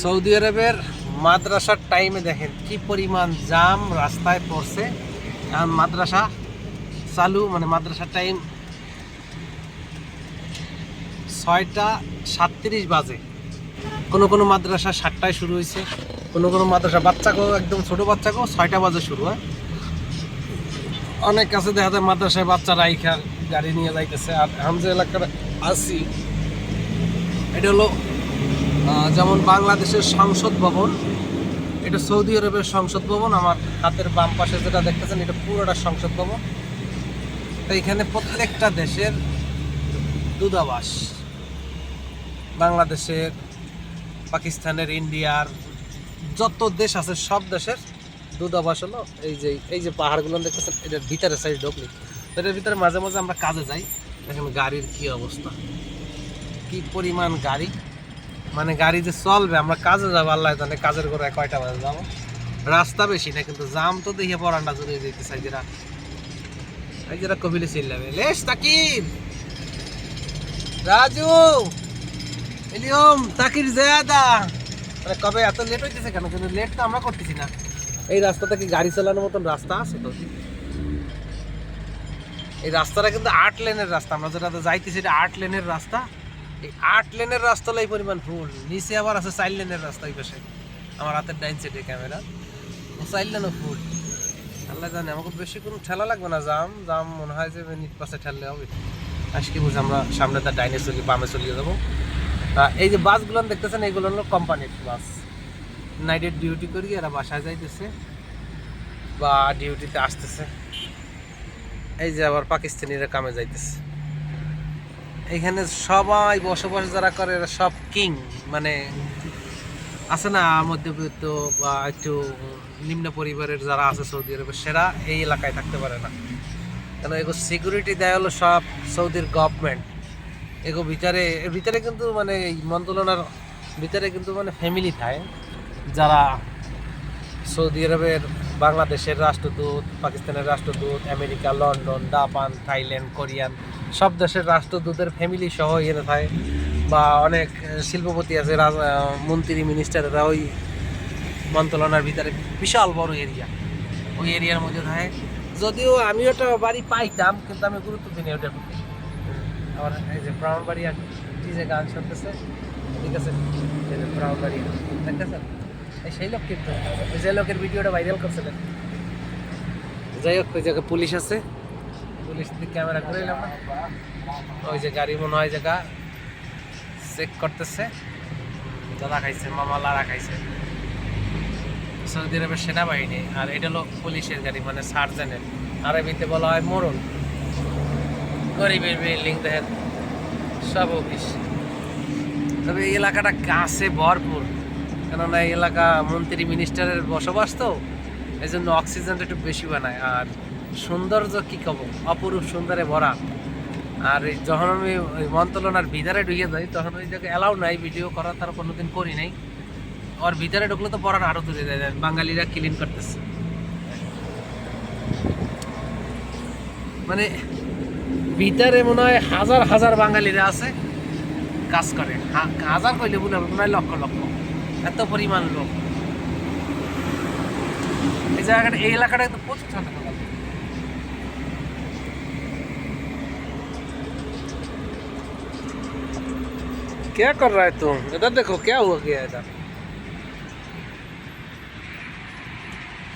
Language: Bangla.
সৌদি আরবের মাদ্রাসার টাইমে দেখেন কি পরিমাণ জাম রাস্তায় পড়ছে। এখন মাদ্রাসা চালু মানে মাদ্রাসার টাইম ছয়টা সাতত্রিশ বাজে। কোনো কোনো মাদ্রাসা সাতটায় শুরু হয়েছে, কোনো কোনো মাদ্রাসা বাচ্চাকেও, একদম ছোট বাচ্চাকেও ছয়টা বাজে শুরু, হয়। অনেক কাছে দেখা যায় মাদ্রাসায় বাচ্চারা এইখান গাড়ি নিয়ে যাইতেছে। আর আমি যে এলাকাটা আছি, এটা হলো যেমন বাংলাদেশের সংসদ ভবন, এটা সৌদি আরবের সংসদ ভবন, আমার হাতের বাম পাশে যেটা দেখতেছেন, এটা পুরোটা সংসদ ভবন। তো এখানে প্রত্যেকটা দেশের দূতাবাস, বাংলাদেশের, পাকিস্তানের, ইন্ডিয়ার, যত দেশ আছে, সব দেশের দূতাবাস হলো এই যে এই যে পাহাড়গুলো দেখতেছেন, এটার ভিতরে সাইড ঢুকলি। এটার ভিতরে মাঝে মাঝে আমরা কাজে যাই, দেখেন গাড়ির কি অবস্থা। কি পরিমাণ গাড়ি। মানে গাড়ি যে চলবে, আমরা কাজে যাব, আল্লাহ জানে কাজের করে কয়টা বাজে যাব। রাস্তা বেশি না, কিন্তু জাম তো দেখে পরান্ডা জড়িয়ে যেতে চাই যেটা এই যেটা কবিলে চিল্লাবে লেশ তাকির রাজু! এলিয়ম, তাকির জয়াদা! মানে কবে এত লেট হইতেছে কেন? কিন্তু লেট তো আমরা করতেছি না। এই রাস্তাটা কি গাড়ি চালানোর মতন রাস্তা আছে তো? এই রাস্তাটা কিন্তু আট লেনের রাস্তা, আমরা যেটা যাইতেছি, এটা আট লেনের রাস্তা। এই আট লেনের রাস্তা হলো পরিমাণ ফুল নিচে আবার আছে চার লেনের রাস্তা এই পাশে। আমার হাতের ডাইন সাইডে ক্যামেরা চার লেনও ফুল আল্লাহ জানে, আমাকে বেশি কোনো ঠেলা লাগবে না, জাম। জাম মনে হয় যে মিনিট পাশে ঠেললে হবে। আজকে বুঝে আমরা সামনে তার ডাইনে চলি, বামে চলিয়ে যাব। তা এই যে বাসগুলো দেখতেছেন এইগুলো হলো কোম্পানির বাস। নাইটের ডিউটি করি, এরা বাসায় যাইতেছে। বা ডিউটিতে আসতেছে। এই যে আবার পাকিস্তানিরা কামে যাইতেছে। এখানে সবাই বসবাস যারা করে এরা সব কিং মানে আছে না মধ্যবিত্ত বা একটু নিম্ন পরিবারের যারা আছে সৌদি আরবে, সেরা এই এলাকায় থাকতে পারে না। কেন, এগো সিকিউরিটি দেয় হলো সব সৌদির গভর্নমেন্ট এগো ভিতরে ভিতরে কিন্তু মানে মন্ত্রণার ভিতরে কিন্তু মানে ফ্যামিলি থাকে, যারা সৌদি আরবের বাংলাদেশের রাষ্ট্রদূত, পাকিস্তানের রাষ্ট্রদূত, America, London, Japan, Thailand, Korean সব দেশের রাষ্ট্রদূতের ফ্যামিলি সহ এনে থাকে। বা অনেক শিল্পপতি আছে মন্ত্রী মিনিস্টাররা ওই মন্ত্রণার ভিতরে বিশাল বড় এরিয়া ওই এরিয়ার মধ্যে থাকে। যদিও আমি ওটা বাড়ি পাইতাম, কিন্তু আমি গুরুত্ব দিই প্রতি। আমার এই যে ব্রাউন বাড়ি আর ডিজে গান শুনতেছে, ঠিক আছে? এই যে ব্রাউন বাড়ি, দেখতেছেন? সেই লোক কিন্তু। যে লোকের ভিডিওটা ভাইরাল করছিলেন যাই হোক, ওই জায়গায় পুলিশ আছে। পুলিশ দিকে ক্যামেরা করে এলাম না। ওই যে গাড়ি মনে হয় জায়গা চেক করতেছে। দাদা খাইছে, মামা লারা খাইছে। সৌদি আরবের সেনাবাহিনী আর এটা হলো পুলিশের গাড়ি মানে সার্জেনের। আরবিতে বলা হয় মোড়ল গরিবের বিল্ডিং দেখেন, সব অফিস। তবে এই এলাকাটা গাছে ভরপুর। কেননা এই এলাকা মন্ত্রী মিনিস্টারের বসবাস তো এই জন্য অক্সিজেনটা একটু বেশি বানায়। আর সৌন্দর্য কী কব? অপরূপ সুন্দরে ভরা। আর যখন আমি ওই মন্ত্রণার ভিতরে ঢুকে যাই, তখন ওই জায়গায় অ্যালাউ নাই ভিডিও করার তার কোনোদিন করি নাই। ওর ভিতরে ঢুকলে তো পড়ান আরও দূরে যায় বাঙালিরা ক্লিন করতেছে। মানে ভিতরে মনে হয় হাজার হাজার বাঙালিরা আছে, কাজ করে। হাজার কইলে হবে, মনে হয় লক্ষ লক্ষ। এত পরিমাণ লোক। এই জায়গাটা, এই এলাকাটা তো প্রচুর ঠান্ডা क्या कर रहा है तुम इधर देखो क्या हुआ गया इधर